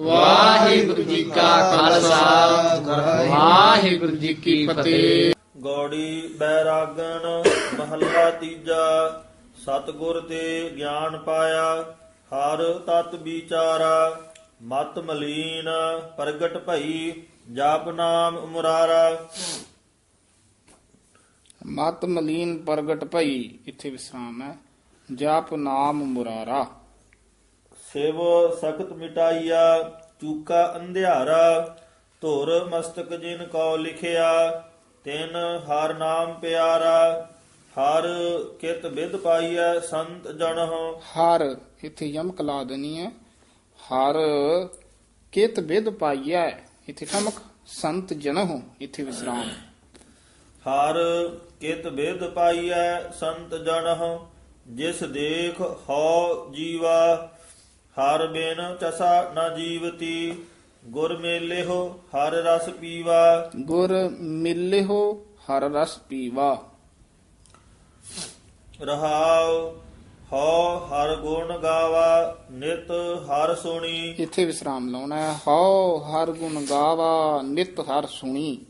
ਵਾਹਿਗੁਰੂ ਜੀ ਕਾ ਖਾਲਸਾ। ਵਾਹਿਗੁਰੂ ਜੀ ਕੀ ਫਤਿਹ। ਗੌੜੀ ਬੈਰਾਗਣ ਮਹੱਲਾ ਤੀਜਾ। ਸਤਿਗੁਰ ਤੇ ਗਿਆਨ ਪਾਇਆ ਹਰ ਤਤ ਵਿਚਾਰਾ। ਮਤ ਮਲੀਨ ਪ੍ਰਗਟ ਭਈ ਜਪ ਨਾਮ ਮੁਰਾਰਾ। ਮਤ ਮਲੀਨ ਪ੍ਰਗਟ ਭਈ ਇੱਥੇ ਵਿਸਰਾਮ ਹੈ। ਜਾਪ ਨਾਮ ਮੁਰਾਰਾ। ਸਿਵ ਸਖਤ ਮਿਟਾਈਆ ਚੂਕਾ ਅੰਧਿਆਰਾ ਧੁਰ ਮਸਤਕ ਜਿਨ ਕੋ ਲਿਖਿਆ ਤਿਨ ਹਰ ਨਾਮ ਪਿਆਰਾ ਹਰ ਕਿਤ ਵਿਦ ਪਾਈਐ ਸੰਤ ਜਨਹੁ ਹਰ ਇੱਥੇ ਯਮਕ ਲਾ ਦੇਣੀ ਹੈ ਹਰ ਕਿਤ ਵਿਦ ਪਾਈਐ ਇੱਥੇ ਠਮਕ ਸੰਤ ਜਨਹੁ ਇੱਥੇ ਵਿਸਰਾਮ। ਹਰ ਕਿਤ ਵਿਦ ਪਾਈਐ ਸੰਤ ਜਨਹੁ ਜਿਸ ਦੇਖ ਹਉ ਜੀਵਾ ਹਰ ਬਿਨ ਚਸਾ ਨ ਜੀਵਤੀ ਗੁਰ ਮੇਲਿਹੁ ਹਰ ਰਸ ਪੀਵਾ। ਗੁਰ ਮਿਲਿਓ ਹਰ ਰਸ ਪੀਵਾ। ਰਹਾਉ ਹਉ ਹਰ ਗੁਣ ਗਾਵਾ ਨਿਤ ਹਰ ਸੁਣੀ। ਇੱਥੇ ਵਿਸਰਾਮ ਲਾਉਣਾ ਹੈ। ਹਉ ਹਰ ਗੁਣ ਗਾਵਾ ਨਿਤ ਹਰ ਸੁਣੀ।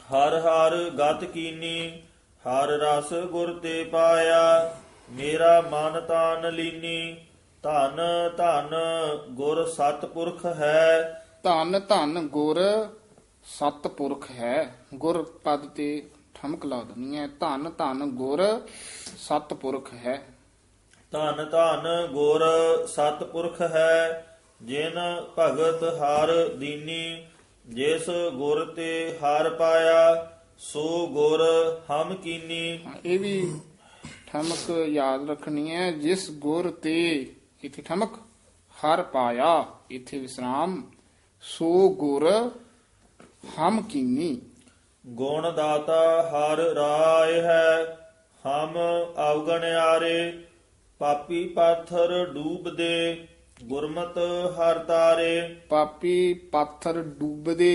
ਹਰ ਹਰ ਗਤ ਕੀਨੀ ਹਰ ਰਸ ਗੁਰ ਤੇ ਪਾਇਆ ਮੇਰਾ ਮਨ ਤਾਨ ਲੀਨੀ। ਧਨ ਧਨ ਗੁਰ ਸਤਪੁਰਖ ਹੈ। ਧੰਨ ਧੰਨ ਗੁਰ ਸਤਪੁਰਖ ਹੈ। ਗੁਰ ਪਦ ਤੇ ਠਮਕ ਲਾ ਦੇਣੀ ਹੈ। ਧੰਨ ਧੰਨ ਗੁਰ ਸਤਪੁਰਖ ਹੈ। ਧਨ ਧਨ ਗੁਰ ਸਤਪੁਰਖ ਹੈ। ਜਿਨ ਭਗਤ ਹਰ ਦੀਨੀ ਜਿਸ ਗੁਰ ਤੇ ਹਰ ਪਾਇਆ ਸੋ ਗੁਰ ਹਮ ਕੀਨੀ। ਇਹ ਵੀ ਠਮਕ ਯਾਦ ਰੱਖਣੀ ਹੈ। ਜਿਸ ਗੁਰ ਤੇ ਇੱਥੇ ਠਮਕ ਹਰ ਪਾਇਆ ਇੱਥੇ ਵਿਸਰਾਮ ਸੋ ਗੁਰ ਹਮ ਕੀਨੀ। ਗੁਣ ਦਾਤਾ ਹਰ ਰਾਏ ਹੈ ਹਮ ਅਵਗਣਿਆਰੇ ਪਾਪੀ ਪਾਥਰ ਡੂਬਦੇ ਗੁਰਮਤ ਹਰ ਤਾਰੇ। ਪਾਪੀ ਪਾਥਰ ਡੂਬਦੇ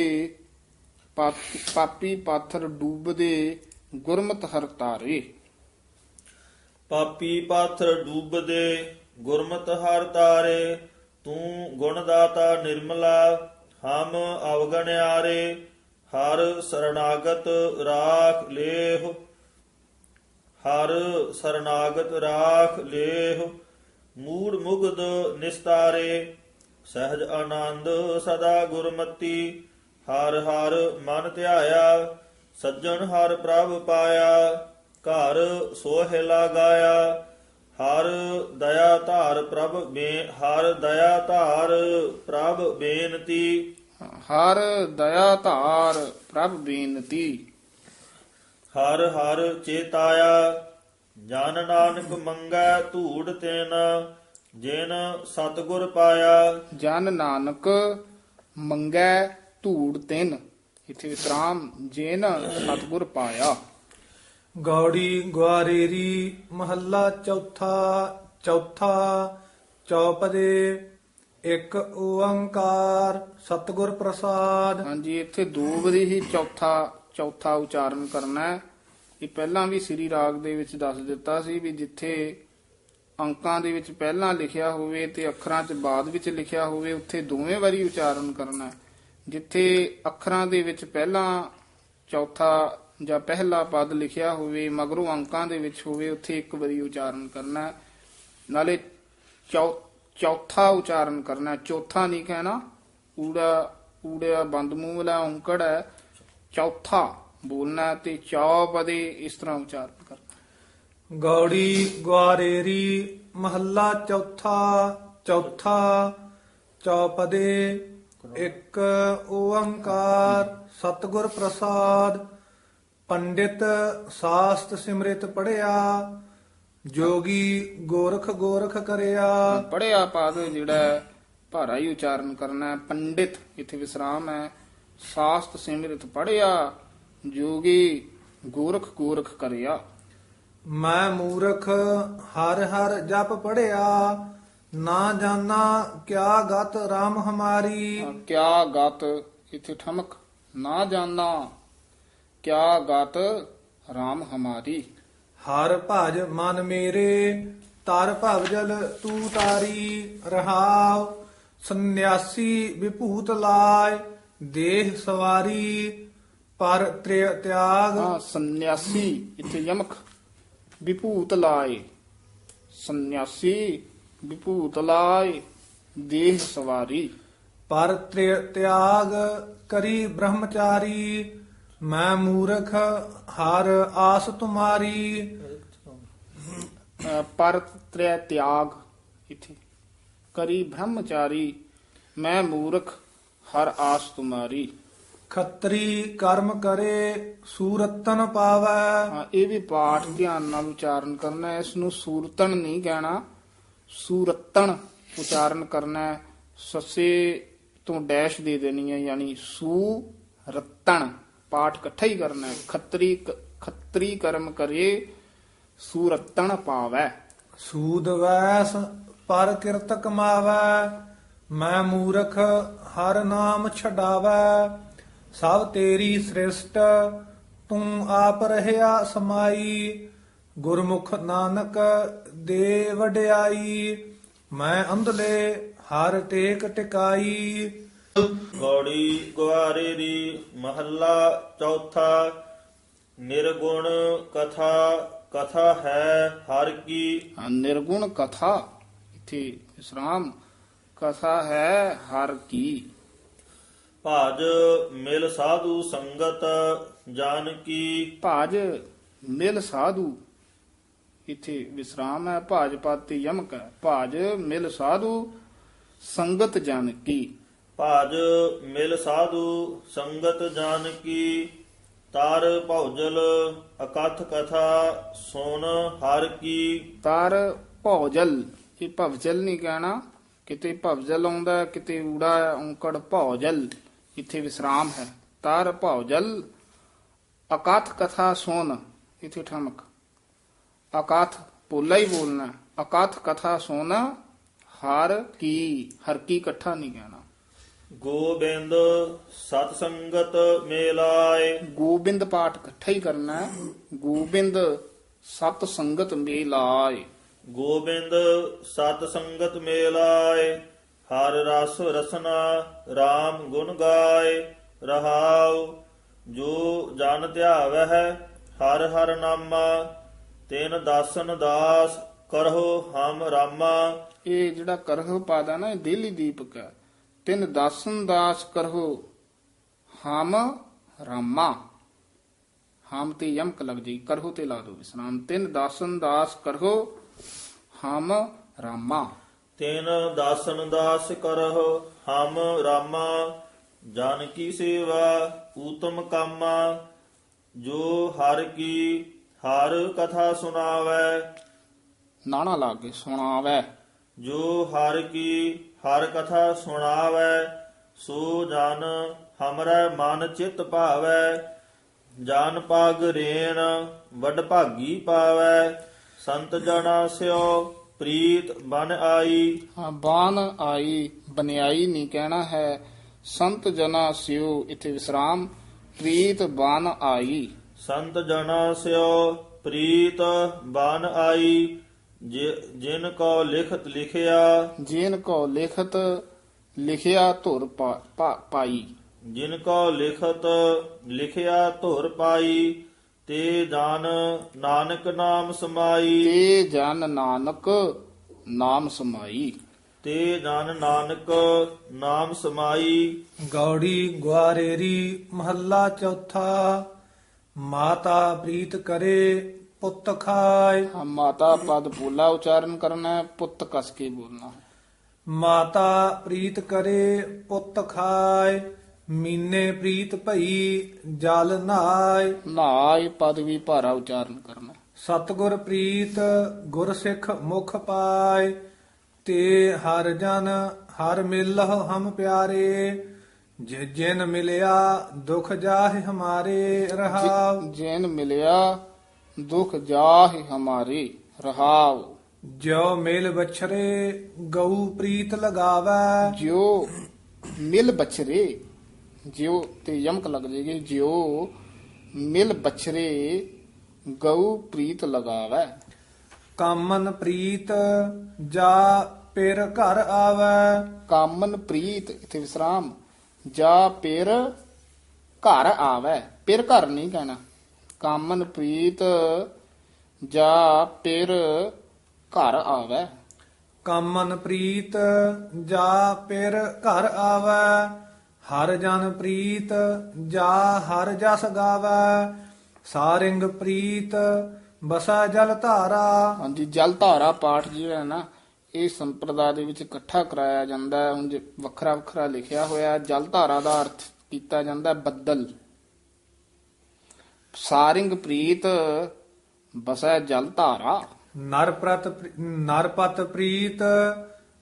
ਪਾਪੀ ਪਾਪੀ ਪਾਥਰ ਡੂਬਦੇ ਗੁਰਮਤ ਹਰ ਤਾਰੇ। ਪਾਪੀ ਪਾਥਰ ਡੂਬਦੇ ਗੁਰਮਤ ਹਰ ਤਾਰੇ, ਤੂੰ ਗੁਣ ਦਾਤਾ ਨਿਰਮਲਾ, ਹਮ ਅਵਗਣਿਆਰੇ ਹਰ ਸਰਣਾਗਤ ਰਾਖ ਲੇਹ, ਹਰ ਸਰਨਾਗਤ ਰਾਖ ਲੇਹ, ਮੂੜ ਮੁਗਦ ਨਿਸਤਾਰੇ, ਸਹਿਜ ਆਨੰਦ ਸਦਾ ਗੁਰਮਤੀ, ਹਰ ਹਰ ਮਨ ਧਿਆਇਆ, ਸੱਜਣ ਹਰ ਪ੍ਰਭ ਪਾਇਆ, ਘਰ ਸੋਹਿ ਲਗਾਇਆ ਹਰ ਦਇਆ ਧਾਰ ਪ੍ਰਭ ਬੇ ਹਰ ਦਇਆ ਧਾਰ ਪ੍ਰਭ ਬੇਨਤੀ। ਹਰ ਦਇਆ ਧਾਰ ਪ੍ਰਭ ਬੇਨਤੀ। ਹਰ ਹਰ ਚੇਤਾਇਆ ਜਨ ਨਾਨਕ ਮੰਗੈ ਧੂੜ ਤੈਨ ਜਿਨ ਸਤਗੁਰ ਪਾਇਆ। ਜਨ ਨਾਨਕ ਮੰਗੈ ਧੂੜ ਤਿਨ ਇਥੇ ਵਿਸਰਾਮ ਜੇਨ ਸਤਗੁਰ ਪਾਇਆ। ਗੌੜੀ ਗਵਾਰੇਰੀ ਮਹੱਲਾ ਚੌਥਾ ਚੌਥਾ ਚੌਪਦੇ, ਇੱਕ ਓੰਕਾਰ, ਸਤਿਗੁਰ ਪ੍ਰਸਾਦ। ਹਾਂਜੀ, ਇੱਥੇ ਦੋ ਵਾਰੀ ਹੀ ਚੌਥਾ ਚੌਥਾ ਉਚਾਰਨ ਕਰਨਾ ਹੈ। ਇਹ ਪਹਿਲਾਂ ਵੀ ਸ੍ਰੀ ਰਾਗ ਦੇ ਵਿੱਚ ਦੱਸ ਦਿੱਤਾ ਸੀ ਵੀ ਜਿੱਥੇ ਅੰਕਾਂ ਦੇ ਵਿੱਚ ਪਹਿਲਾਂ ਲਿਖਿਆ ਹੋਵੇ ਤੇ ਅੱਖਰਾਂ 'ਚ ਬਾਅਦ ਵਿੱਚ ਲਿਖਿਆ ਹੋਵੇ, ਉੱਥੇ ਦੋਵੇਂ ਵਾਰੀ ਉਚਾਰਨ ਕਰਨਾ ਹੈ। ਜਿੱਥੇ ਅੱਖਰਾਂ ਦੇ ਵਿੱਚ ਪਹਿਲਾਂ ਚੌਥਾ ਜਾਂ ਪਹਿਲਾ ਪਦ ਲਿਖਿਆ ਹੋਵੇ ਮਗਰੋਂ ਅੰਕਾਂ ਦੇ ਵਿੱਚ ਹੋਵੇ ਉੱਥੇ ਇੱਕ ਵਾਰੀ ਉਚਾਰਨ ਕਰਨਾ ਨਾਲੇ ਚੌ- ਚੌਥਾ ਉਚਾਰਨ ਕਰਨਾ ਹੈ, ਚੌਥਾ ਨਹੀਂ ਕਹਿਣਾ ਊੜਾ ਊੜਿਆ ਬੰਦ ਮੂੰਹ ਵਾਲਾ ਔਂਕੜ ਹੈ। ਚੌਥਾ ਬੋਲਣਾ ਹੈ ਤੇ ਚੌਪਦੇ ਇਸ ਤਰ੍ਹਾਂ ਉਚਾਰਨ ਕਰਨਾ ਗੌੜੀ ਗਵਾਰੇਰੀ ਮਹੱਲਾ ਚੌਥਾ ਚੌਥਾ ਚੌਪਦੇ ਇੱਕ ਓੰਕਾਰ ਸਤਿਗੁਰ ਪ੍ਰਸਾਦ ਪੰਡਿਤ ਸਾਸਤ ਸਿਮਰਿਤ ਪੜਿਆ ਜੋਗੀ ਗੋਰਖ ਗੋਰਖ ਕਰਿਆ। ਪੜਿਆ ਪਦ ਜਿਹੜਾ ਭਾਰਾ ਹੀ ਉਚਾਰਨ ਕਰਨਾ ਹੈ। ਪੰਡਿਤ ਇੱਥੇ ਵਿਸਰਾਮ ਹੈ। ਸਾਸਤ ਸਿਮਰਿਤ ਪੜਿਆ ਜੋਗੀ ਗੋਰਖ ਗੋਰਖ ਕਰਿਆ। ਮੈਂ ਮੂਰਖ ਹਰ ਹਰ ਜਪ ਪੜਿਆ ਨਾ ਜਾਣਾ ਕਿਆ ਗਤ RAM ਹਮਾਰੀ। ਕਿਆ ਗਤ ਇੱਥੇ ਠਮਕ ਨਾ ਜਾਣਾ ਕਿਆ ਗਤ RAM ਹਮਾਰੀ? ਹਰ ਭਜ ਮਨ ਮੇਰੇ ਤਰ ਭਵਜਲ ਤੂ ਤਾਰੀ ਰਹਾਉ। ਸੰਨਿਆਸੀ ਵਿਭੂਤ ਲਾਇ ਦੇਹ ਸਵਾਰੀ ਪਰ ਤ੍ਰਿ ਤਿਆਗ। ਹਾਂ ਸੰਨਿਆਸੀ ਇੱਥੇ ਯਮਕ। ਵਿਭੂਤ ਲਾਏ ਸੰਨਿਆਸੀ ਵਿਭੂਤ ਲਾਏ ਦੇਹ ਸਵਾਰੀ। ਪਰ ਤ੍ਰਿ ਤਿਆਗ ਕਰੀ ਬ੍ਰਹਮਚਾਰੀ ਮੈਂ ਮੂਰਖ ਹਰ ਆਸ ਤੁਮਾਰੀ। ਪਰ ਤ੍ਰੈ ਤਿਆਗ ਇਥੇ। ਕਰੀ ਬ੍ਰਹਮਚਾਰੀ ਮੈਂ ਮੂਰਖ ਹਰ ਆਸ ਤੁਮਾਰੀ। ਖੱਤਰੀ ਕਰਮ ਕਰੇ ਸੂਰਤਨ ਪਾਵੈ। ਹਾਂ ਇਹ ਵੀ ਪਾਠ ਧਿਆਨ ਨਾਲ ਉਚਾਰਨ ਕਰਨਾ ਹੈ। ਇਸ ਨੂੰ ਸੂਰਤਨ ਨਹੀਂ ਕਹਿਣਾ। ਸੂਰਤਨ ਉਚਾਰਨ ਕਰਨਾ ਹੈ। ਸੱਸੇ ਤੋਂ ਡੈਸ਼ ਦੇ ਦੇਣੀ ਹੈ ਯਾਨੀ ਸੂ ਰਤਨ ਪਾਠ ਇਕੱਠਾ ਹੀ ਕਰਨਾ ਹੈ। ਖੱਤਰੀ ਖੱਤਰੀ ਕਰਮ ਕਰੇ ਸੂਰਤਨ ਪਾਵੈ। ਸੂਦ ਵੈਸ ਪਰ ਕਿਰਤ ਕਮਾਵੈ ਮੈਂ ਮੂਰਖ ਹਰ ਨਾਮ ਛਡਾਵੈ। ਸਭ ਤੇਰੀ ਸ੍ਰਿਸ਼ਟ, ਤੂੰ ਆਪ ਰਹਿਆ ਸਮਾਈ। ਗੁਰਮੁਖ ਨਾਨਕ ਦੇ ਵਡਿਆਈ, ਮੈਂ ਅੰਧਲੇ ਹਰ ਟੇਕ ਟਿਕਾਈ। ਗੌੜੀ ਗੁਆਰੇ ਦੀ ਮਹੱਲਾ ਚੌਥਾ ਨਿਰਗੁਣ ਕਥਾ ਕਥਾ ਹੈ ਹਰ ਕੀ। ਹਾਂ, ਨਿਰਗੁਣ ਕਥਾ ਇਥੇ ਵਿਸਰਾਮ। ਕਥਾ ਹੈ ਹਰ ਕੀ। ਭਾਜ ਮਿਲ ਸਾਧੂ ਸੰਗਤ ਜਾਨ ਕੀ। ਭਾਜ ਮਿਲ ਸਾਧੂ ਇਥੇ ਵਿਸਰਾਮ ਹੈ। ਭਾਜ ਪਦ ਤੇ ਯਮਕ ਹੈ। ਭਾਜ ਮਿਲ ਸਾਧੂ ਸੰਗਤ ਜਨ ਕੀ। ਭਾਜ ਮਿਲ ਸਾਧੂ ਸੰਗਤ ਜਾਨ ਕੀ ਤਾਰ ਭੌਜਲ ਅਕਥ ਕਥਾ ਸੁਣ ਹਰ ਕੀ। ਤਾਰ ਭੌਜਲ ਇਹ ਭਵਜਲ ਨਹੀਂ ਕਹਿਣਾ। ਕਿਤੇ ਭਵਜਲ ਆਉਂਦਾ ਹੈ, ਕਿਤੇ ਊੜਾ ਔਂਕੜ ਭੌਜਲ ਇੱਥੇ ਵਿਸਰਾਮ ਹੈ। ਤਾਰ ਭੌਜਲ ਅਕਾਥ ਕਥਾ ਸੁਣ ਇੱਥੇ ਠਮਕ। ਅਕਾਥ ਪੋਲਾ ਹੀ ਬੋਲਣਾ ਹੈ। ਅਕਾਥ ਕਥਾ ਸੁਣ ਹਰ ਕੀ ਹਰ ਕੀ ਇਕੱਠਾ ਨਹੀਂ ਕਹਿਣਾ। ਗੋਬਿੰਦ ਸਤ ਸੰਗਤ ਮੇਲਾਏ। ਗੋਬਿੰਦ ਪਾਠ ਇਕੱਠਾ ਹੀ ਕਰਨਾ ਹੈ। ਗੋਬਿੰਦ ਸਤ ਸੰਗਤ ਮੇਲਾਏ। ਗੋਬਿੰਦ ਸਤ ਸੰਗਤ ਮੇਲਾਏ। ਹਰ ਰਸ ਰਸਨਾ RAM ਗੁਣ ਗਾਏ। ਰਹਾਉ ਜੋ ਜਨ ਧਿਆਵਹਿ ਹਰ ਹਰ ਨਾਮਾ। ਤਿਨ ਦਾਸਨ ਦਾਸ ਕਰਹੁ ਹਮ ਰਾਮਾ। ਇਹ ਜਿਹੜਾ ਕਰਹੁ ਪਾਦਾ ਨਾ ਇਹ ਦਿੱਲੀ ਦੀਪਕ ਹੈ। ਤਿੰਨ ਦਾਸਨ ਦਾਸ ਕਰਹੁ ਹਮ ਰਾਮਾ। ਹਮ ਤੇ ਯਮਕ ਲੱਗ ਜੀ ਕਰਹੁ ਤੇ ਲਾ ਦੋ ਵਿਸਰਾਮ। ਤਿੰਨ ਦਾਸਨ ਦਾਸ ਕਰਹੁ ਹਮ ਰਾਮਾ। ਤਿਨ ਦਾਸਨ ਦਾਸ ਕਰਹੁ ਹਮ ਰਾਮਾ। ਜਨ ਕੀ ਸੇਵਾ ਊਤਮ ਕਾਮਾ। ਜੋ ਹਰ ਕੀ ਹਰ ਕਥਾ ਸੁਣਾਵੈ। ਨਾਣਾ ਲਾ ਕੇ ਸੁਣਾਵੈ। ਜੋ ਹਰ ਕੀ ਹਰ ਕਥਾ ਸੁਣਾਵੈ ਸੋ ਜਨ ਹਮਰੇ ਮਨ ਚਿਤ ਭਾਵੈ ਜਾਨ ਪਗ ਰੇਣ ਵੱਡ ਭਾਗੀ ਪਾਵੈ ਸੰਤ ਜਨਾ ਸਿਓ ਪ੍ਰੀਤ ਬਨ ਆਈ। ਹਾਂ ਬਾਨ ਆਈ ਬਨਿਆਈ ਨਹੀਂ ਕਹਿਣਾ ਹੈ ਸੰਤ ਜਨਾ ਸਿਓ ਇਥੇ ਵਿਸਰਾਮ ਪ੍ਰੀਤ ਬਾਨ ਆਈ। ਸੰਤ ਜਨਾ ਸਿਓ ਪ੍ਰੀਤ ਬਨ ਆਈ। ਜਿਨ ਕੋ ਲਿਖਤ ਲਿਖਿਆ ਜੇਨ ਕੋ ਲਿਖਤ ਲਿਖਿਆ ਧੁਰ ਪਾਈ। ਜਿਨ ਕੋ ਲਿਖਤ ਲਿਖਿਆ ਧੁਰ ਪਾਈ ਤੇ ਜਾਨ ਨਾਨਕ ਨਾਮ ਸਮਾਈ। ਤੇ ਜਨ ਨਾਨਕ ਨਾਮ ਸਮਾਈ। ਤੇ ਜਨ ਨਾਨਕ ਨਾਮ ਸਮਾਈ। ਗੌੜੀ ਗੁਆਰੇਰੀ ਮਹੱਲਾ ਚੌਥਾ ਮਾਤਾ ਪ੍ਰੀਤ ਕਰੇ ਪੁੱਤ ਖਾਏ। ਹਾਂ, ਮਾਤਾ ਪਦ ਪੋਲਾ ਉਚਾਰਨ ਕਰਨਾ ਹੈ ਪੁੱਤ ਕਸ ਕੇ ਬੋਲਣਾ। ਹੈ। ਮਾਤਾ ਪ੍ਰੀਤ ਕਰੇ ਪੁੱਤ ਖਾਏ। ਮੀਨੇ ਪ੍ਰੀਤ ਭਈ ਜਲ ਨਾਏ। ਨਾਏ ਪਦ ਵੀ ਭਾਰਾ ਉਚਾਰਨ ਕਰਨਾ। ਸਤਗੁਰ ਪ੍ਰੀਤ ਗੁਰ ਸਿੱਖ ਮੁਖ ਪਾਏ। ਤੇ ਹਰ ਜਨ ਹਰ ਮਿਲਹੁ ਹਮ ਪਿਆਰੇ। ਜੇ ਜਿਨ ਮਿਲਿਆ ਦੁਖ ਜਾਹਿ ਹਮਾਰੇ ਰਹਾਉ। ਜੈਨ ਮਿਲਿਆ ਦੁਖ ਜਾਹਿ ਹਮਾਰੇ ਰਹਾਉ। ਜੋ ਮਿਲ ਬਛਰੇ ਗਊ ਪ੍ਰੀਤ ਲਗਾਵੈ। ਜਿਉ ਮਿਲ ਬਛਰੇ ਜਿਉ ਤੇ ਯਮਕ ਲੱਗ ਜੇਗੀ ਜਿਉ ਮਿਲ ਬਛਰੇ ਗਊ ਪ੍ਰੀਤ ਲਗਾਵੈ। ਕਾਮਨ ਪ੍ਰੀਤ ਜਾ ਪਿਰ ਘਰ ਆਵੈ। ਕਾਮਨ ਪ੍ਰੀਤ ਇਥੇ ਵਿਸਰਾਮ ਜਾ ਪਿਰ ਘਰ ਆਵੈ। ਪਿਰ ਘਰ ਨਹੀਂ ਕਹਿਣਾ। ਕਾਮਨ ਪ੍ਰੀਤ ਜਾ ਪਿਰ ਘਰ ਆਵੈ। ਕਾਮਨ ਪ੍ਰੀਤ ਜਾ ਪਿਰ ਘਰ ਆਵੈ ਹਰ ਜਨ ਪ੍ਰੀਤ ਜਾ ਹਰ ਜਸ ਗਾਵੈ। ਸਾਰਿੰਗ ਪ੍ਰੀਤ ਬਸਾ ਜਲ ਧਾਰਾ। ਹਾਂਜੀ ਜਲ ਧਾਰਾ ਪਾਠ ਜਿਹੜਾ ਹੈ ਨਾ ਇਹ ਸੰਪਰਦਾ ਦੇ ਵਿੱਚ ਇਕੱਠਾ ਕਰਾਇਆ ਜਾਂਦਾ ਹੈ। ਉਂਝ ਵੱਖਰਾ ਵੱਖਰਾ ਲਿਖਿਆ ਹੋਇਆ। ਜਲ ਧਾਰਾ ਦਾ ਅਰਥ ਕੀਤਾ ਜਾਂਦਾ ਬੱਦਲ। ਸਾਰਿੰਗ ਪ੍ਰੀਤ ਬਸੈ ਜਲ ਧਾਰਾ। ਨਰਪ੍ਰਤ ਨਰਪਤ ਪ੍ਰੀਤ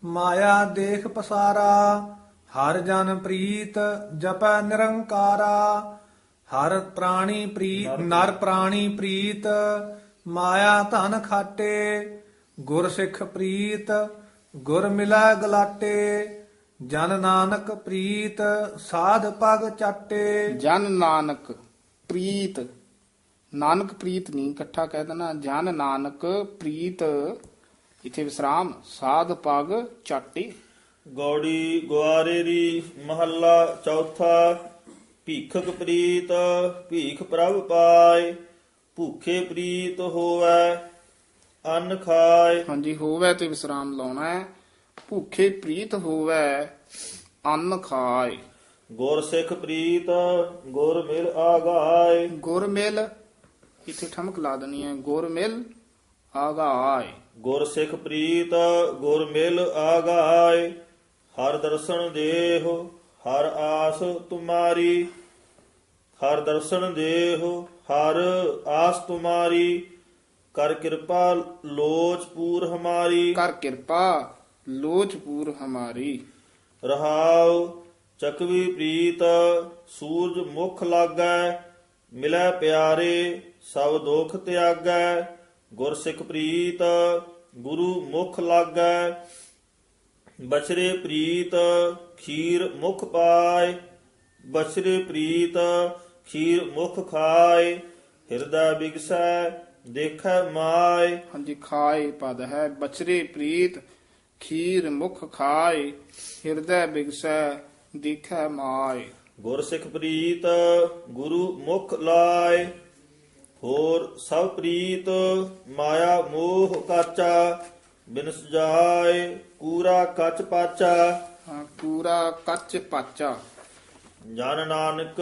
ਮਾਇਆ ਦੇਖ ਪਸਾਰਾ ਹਰ ਜਨ ਪ੍ਰੀਤ ਜਪੈ ਨਿਰੰਕਾਰਾ। ਹਰ ਪ੍ਰਾਣੀ ਪ੍ਰੀਤ ਨਰ ਪ੍ਰਾਣੀ ਪ੍ਰੀਤ ਮਾਇਆ ਧਨ ਖਾਟੇ ਗੁਰ ਸਿੱਖ ਪ੍ਰੀਤ ਗੁਰ ਮਿਲੈ ਗਲਾਟੇ। ਜਨ ਨਾਨਕ ਪ੍ਰੀਤ ਸਾਧ ਪਗ ਚਾਟੇ। ਜਨ ਨਾਨਕ ਪ੍ਰੀਤ ਨਾਨਕ ਪ੍ਰੀਤ ਨਹੀਂ ਇਕੱਠਾ ਕਹਿ ਦੇਣਾ ਜਨ ਨਾਨਕ ਪ੍ਰੀਤ ਇਥੇ ਵਿਸਰਾਮ ਸਾਧ ਪਗ ਚਾਟੀ। ਗੌੜੀ ਗੁਆਰੇਰੀ ਮਹੱਲਾ ਚੌਥਾ ਭੀਖਕ ਪ੍ਰੀਤ ਭੀਖ ਪ੍ਰਭ ਪਾਏ ਭੂਖੇ ਪ੍ਰੀਤ ਹੋਵੈ ਅੰਨ ਖਾਏ। ਹਾਂਜੀ ਹੋਵੇ ਤੇ ਵਿਸਰਾਮ ਲਾਉਣਾ ਹੈ ਭੁੱਖੇ ਪ੍ਰੀਤ ਹੋਵੇ ਅੰਨ ਖਾਏ। ਗੁਰ ਸਿੱਖ ਪ੍ਰੀਤ ਗੁਰ ਮਿਲ ਆਗਾਏ। ਗੁਰ ਮਿਲ ਇਥੇ ਠਮਕ ਲਾ ਦੇਣੀ ਹੈ? ਗੁਰ ਮਿਲ ਆਗਾਏ। ਗੁਰ ਸਿੱਖ ਪ੍ਰੀਤ ਗੁਰ ਮਿਲ ਆਗਾਏ। ਹਰ ਦਰਸ਼ਨ ਦੇਹੁ ਹਰ ਆਸ ਤੁਮਾਰੀ। ਹਰ ਦਰਸ਼ਨ ਦੇਹੁ ਹਰ ਆਸ ਤੁਮਾਰੀ। ਕਰ ਕਿਰਪਾ ਲੋਚ ਪੂਰ ਹਮਾਰੀ। ਕਰ ਕਿਰਪਾ ਲੋਚਪੂਰ ਹਮਾਰੀ। ਰਹਾਉ ਚਕਵੀ ਪ੍ਰੀਤ ਸੂਰਜ ਮੁਖ ਲਾਗੈ ਮਿਲੈ ਪਿਆਰੇ। ਸਭ ਦੁਖ ਤਿਆਗੈ ਗੁਰ ਸਿੱਖ ਪ੍ਰੀਤ ਗੁਰੂ ਮੁਖ ਲਾਗੈ। ਬਛਰੇ ਪ੍ਰੀਤ ਖੀਰ ਮੁਖ ਪਾਏ। ਬਛਰੇ ਪ੍ਰੀਤ ਖੀਰ ਮੁਖ ਖਾਏ। ਹਿਰਦਾ ਬਿਗਸੈ ਦੇਖੈ ਮਾਏ। ਹਾਂਜੀ ਖਾਏ ਪਦ ਹੈ। ਬਚਰੇ ਪ੍ਰੀਤ ਖੀਰ ਮੁਖ ਖਾਏ। ਹਿਰਦੈ ਬਿਗਸੈ ਦੇਖੈ ਮਾਏ। ਗੁਰ ਸਿੱਖ ਪ੍ਰੀਤ ਗੁਰੂ ਮੁਖ ਲਾਏ। ਹੋਰ ਸਭ ਪ੍ਰੀਤ ਮਾਇਆ ਮੋਹ ਕਾਚਾ ਬਿਨਸ ਜਾਏ ਕੂਰਾ ਕੱਚ ਪਾਚਾ। ਹਾਂ, ਪੂਰਾ ਕੱਚ ਪਾਚਾ। ਜਨ ਨਾਨਕ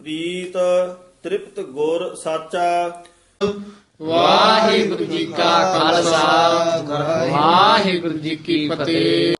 ਪ੍ਰੀਤ ਤ੍ਰਿਪਤ ਗੁਰ ਸਾਚਾ। ਵਾਹਿਗੁਰੂ ਜੀ ਕਾ ਖਾਲਸਾ ਵਾਹਿਗੁਰੂ ਜੀ ਕੀ ਫਤਿਹ।